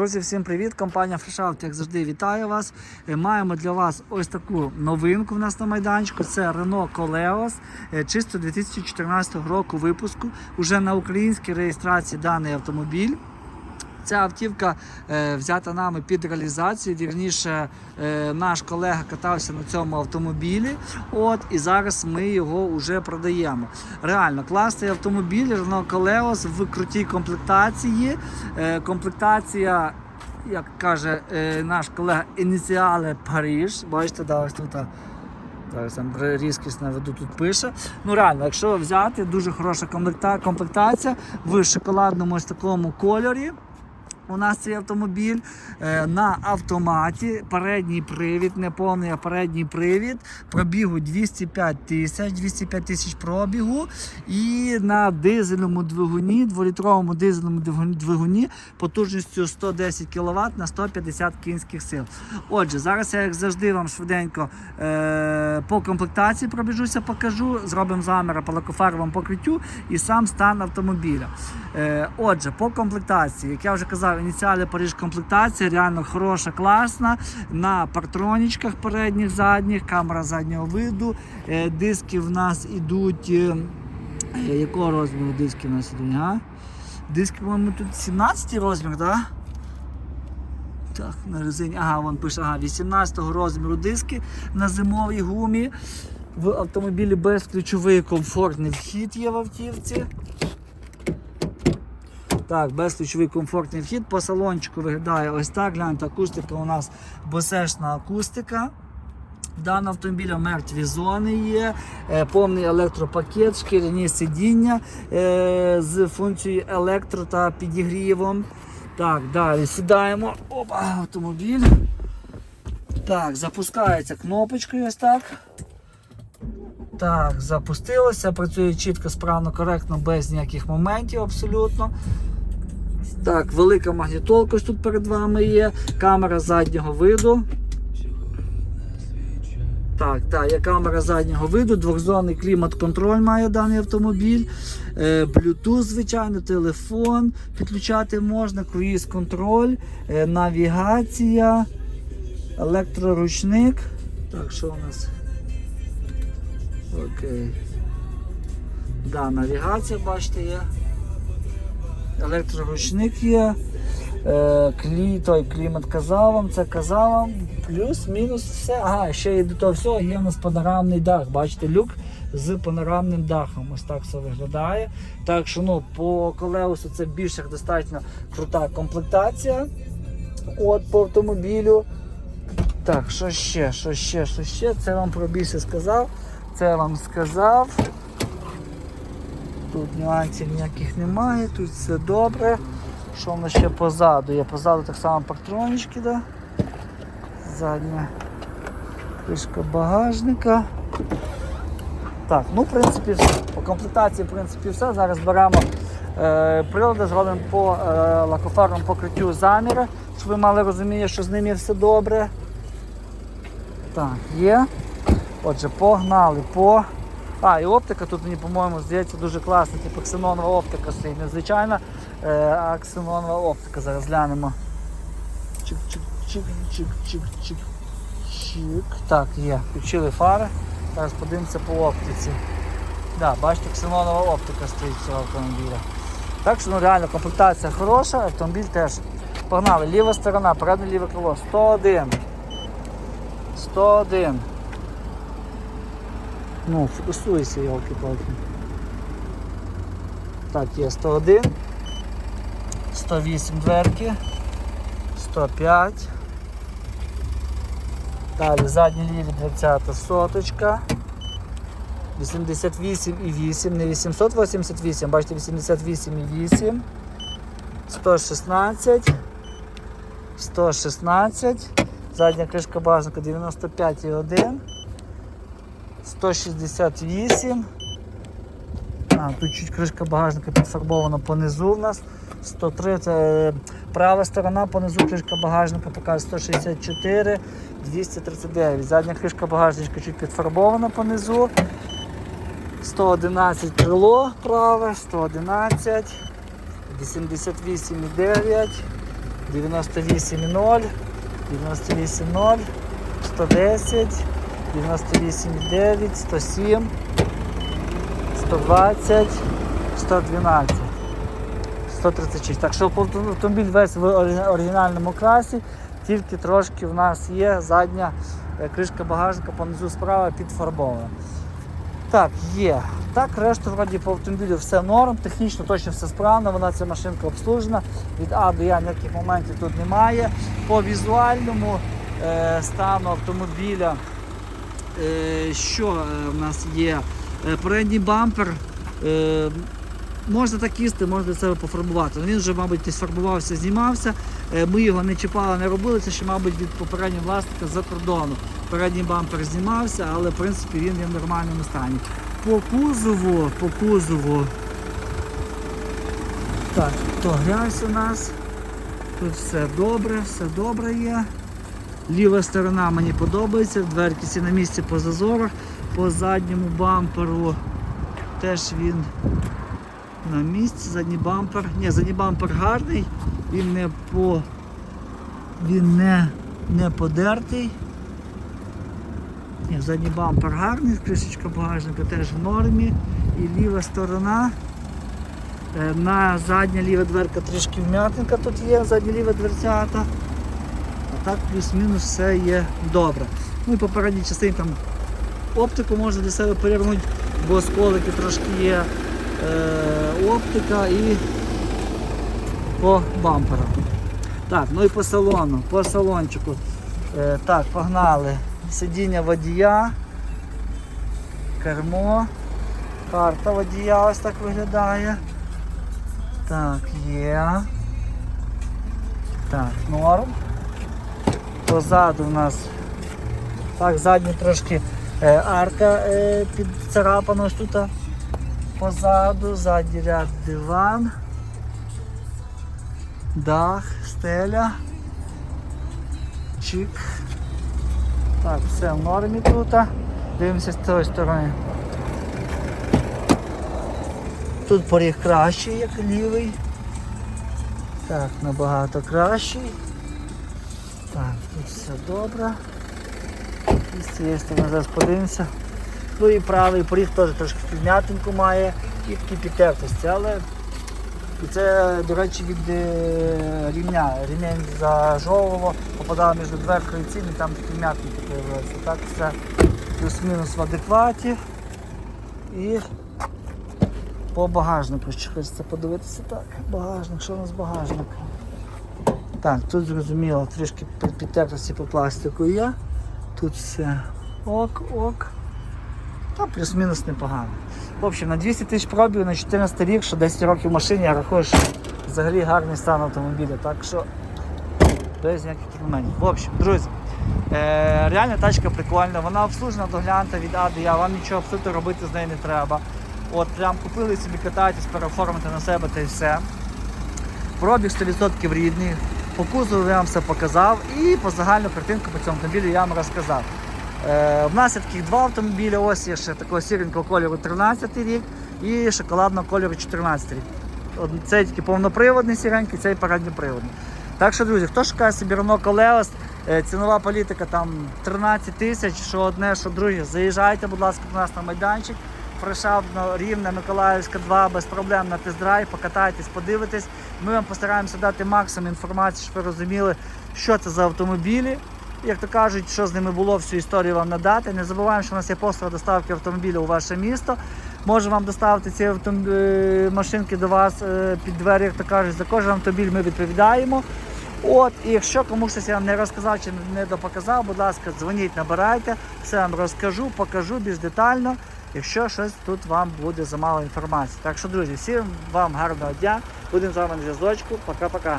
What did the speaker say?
Друзі, всім привіт! Компанія Фрешаут, як завжди, вітаю вас. Е, Маємо для вас ось таку новинку в нас на майданчику. Це Renault е, чисто 2014 року випуску. Уже на українській реєстрації даний автомобіль. Ця автівка е, взята нами під реалізацію. Вірніше, е, наш колега катався на цьому автомобілі. От і зараз ми його вже продаємо. Реально класний автомобіль Renault Coleos в крутій комплектації. Е, комплектація, як каже е, наш колега, ініціали Париж. Бачите, да, ось тут. Зараз там різкість наведу тут пише. Ну реально, якщо взяти, дуже хороша комплекта- комплектація в шоколадному ось такому кольорі. У нас цей автомобіль е, на автоматі, передній привід, не повний, а передній привід, пробігу 205 тисяч, 205 тисяч пробігу. І на дизельному двигуні, дволітровому дизельному двигуні- потужністю 110 кВт на 150 кінських сил. Отже, зараз я, як завжди, вам швиденько е, по комплектації пробіжуся, покажу. Зробимо заміри по лакофаровому покриттю і сам стан автомобіля. Е, отже, по комплектації, як я вже казав, ініціали Париж комплектація, реально хороша, класна. На партронічках передніх, задніх, камера заднього виду. Е, диски в нас ідуть. е, е, якого розміру диски в нас ідуть? А? Диски, по-моєму, тут 17 розмір, так? Да? Так, на резині. Ага, вон пише, ага, 18 розміру диски на зимовій гумі. В автомобілі безключовий комфортний вхід є в автівці. Так, безключовий комфортний вхід. По салончику виглядає ось так. Гляньте, акустика у нас босешна акустика. В даному автомобілі мертві зони є, е, повний електропакет, шкіряні сидіння е, з функцією електро та підігрівом. Так, далі сідаємо. Опа, автомобіль. Так, запускається кнопочкою ось так. Так, запустилося, працює чітко, справно, коректно, без ніяких моментів абсолютно. Так, велика магнітолка тут перед вами є, камера заднього виду. Так, так, є камера заднього виду, двохзонний клімат-контроль має даний автомобіль. Е, Bluetooth, звичайно, телефон підключати можна, круїз-контроль, е, навігація, електроручник. Так, що у нас? Окей. Да, навігація, бачите, є. Електроручник є. Е, клі, той клімат казав вам, це казав вам. Плюс-мінус все. Ага, ще і до того всього є у нас панорамний дах. Бачите, люк з панорамним дахом. Ось так все виглядає. Так що ну, по колеусу це більш як достатньо крута комплектація. От по автомобілю. Так, що ще, що ще, що ще? Це вам про більше сказав. Це вам сказав. Тут нюансів ніяких немає, тут все добре. Що в нас ще позаду? Є позаду так само партронічки, да? задня кришка багажника. Так, ну в принципі все. По комплектації в принципі все. Зараз беремо е, прилади, зробимо по е, лакофарному покриттю заміри, щоб ви мали розуміння, що з ним є все добре. Так, є. Отже, погнали по. А, і оптика тут мені, по-моєму, здається, дуже класна, типу ксенонова оптика стоїть. Незвичайна, е, а ксенонова оптика. Зараз глянемо. Чик-чик-чик-чик-чик-чик. Чик. Так, є. Включили фари. Зараз подивимося по оптиці. Да, бачите, ксенонова оптика стоїть цього автомобіля. Так що ну, реально комплектація хороша, автомобіль теж. Погнали, ліва сторона, переднє ліве крило. 101. 101. Ну, фокусуйся, йолки-палки. Так, є 101, 108 дверки, 105. Далі задні ліві 20 соточка. 88,8, не 888, бачите, 88,8. 116. 116. Задня кришка багажника 95,1. 168. А, тут чуть кришка багажника підфарбована понизу в нас. 103 це е, права сторона, понизу кришка багажника показує 164, 239. Задня кришка багажничка чуть підфарбована понизу. 111 крило праве, 111, 88,9, 98,0, 98,0, 110, 98,9, 107, 120, 112. 136. Так що автомобіль весь в оригінальному класі, тільки трошки в нас є задня е, кришка багажника понизу справа підфарбована. Так, є. Так, решту вроді по автомобілю все норм, технічно точно все справно, вона ця машинка обслужена. Від А до Я ніяких моментів тут немає. По візуальному е, стану автомобіля, що е, в нас є? Е, передній бампер. Е, Можна так їсти, можна себе пофарбувати. Він вже, мабуть, десь фарбувався, знімався. Е, Ми його не чіпали, не робили. Це ще, мабуть, від попереднього власника за кордону. Передній бампер знімався, але в принципі він є в нормальному стані. По кузову, по кузову. Так, то грязь у нас. Тут все добре, все добре є. Ліва сторона мені подобається, дверки всі на місці по зазорах, по задньому бамперу теж він на місці, задній бампер. Ні, задній бампер гарний, він не по він не, не подертий. Ні, задній бампер гарний, кришечка багажника теж в нормі. І ліва сторона. Е, На задня ліва дверка трішки вм'ятинка тут є, задня ліва дверцята. Так плюс-мінус все є добре. Ну і по передній там оптику можна для себе перевернути, бо сколики трошки є е, оптика і по бамперу. Так, ну і по салону, по салончику. Е, так, погнали. Сидіння водія, кермо, карта водія ось так виглядає. Так, є. Так, норм. Позаду у нас так, задні трошки е, арка е, підцарапана ось тут. Позаду, задній ряд диван, дах, стеля, чик. Так, все в нормі тут. Дивимося з цієї сторони. Тут поріг кращий, як лівий. Так, набагато кращий. Так, тут все добре. І з цієї сторони зараз подивимося. Ну і правий поріг теж трошки підм'ятинку має і такі підтертості, але це, до речі, від е, рівня. Рівень зажовувало, попадало між дверкою і і там такі м'ятинки з'явилися. Так все плюс-мінус в адекваті. І по багажнику ще хочеться подивитися. Так, багажник, що у нас багажник? Так, тут зрозуміло, трішки під- підтертості по пластику є. Тут все ок, ок. Та плюс-мінус непогано. В общем, на 200 тисяч пробів на 14 рік, що 10 років в машині, я рахую, що взагалі гарний стан автомобіля. Так що без ніяких моментів. В общем, друзі, е, реальна тачка прикольна, вона обслужена, доглянута від А Я, вам нічого абсолютно робити з нею не треба. От прям купили собі катайтесь, переоформити на себе та й все. Пробіг 100% рідний. По кузову я вам все показав і по загальну картинку по цьому автомобілю я вам розказав. Е, у нас є таких два автомобілі, ось є ще такого сіренького кольору 13 рік і шоколадного кольору 14 рік. Цей тільки повноприводний сіренький, цей передньоприводний. Так що, друзі, хто шукає собі Renault е, цінова політика там 13 тисяч, що одне, що друге, заїжджайте, будь ласка, до нас на майданчик. Фрешавно, Рівне, Миколаївська 2, без проблем на тест-драйв, покатайтесь, подивитесь. Ми вам постараємося дати максимум інформації, щоб ви розуміли, що це за автомобілі. Як то кажуть, що з ними було, всю історію вам надати. Не забуваємо, що у нас є послуга доставки автомобіля у ваше місто. Можемо вам доставити ці е, машинки до вас е, під двері, як то кажуть, за кожен автомобіль ми відповідаємо. От, і якщо комусь щось я не розказав чи не допоказав, будь ласка, дзвоніть, набирайте, все вам розкажу, покажу більш детально, якщо щось тут вам буде замало інформації. Так що, друзі, всім вам гарного дня, будемо з вами на зв'язочку. Пока-пока.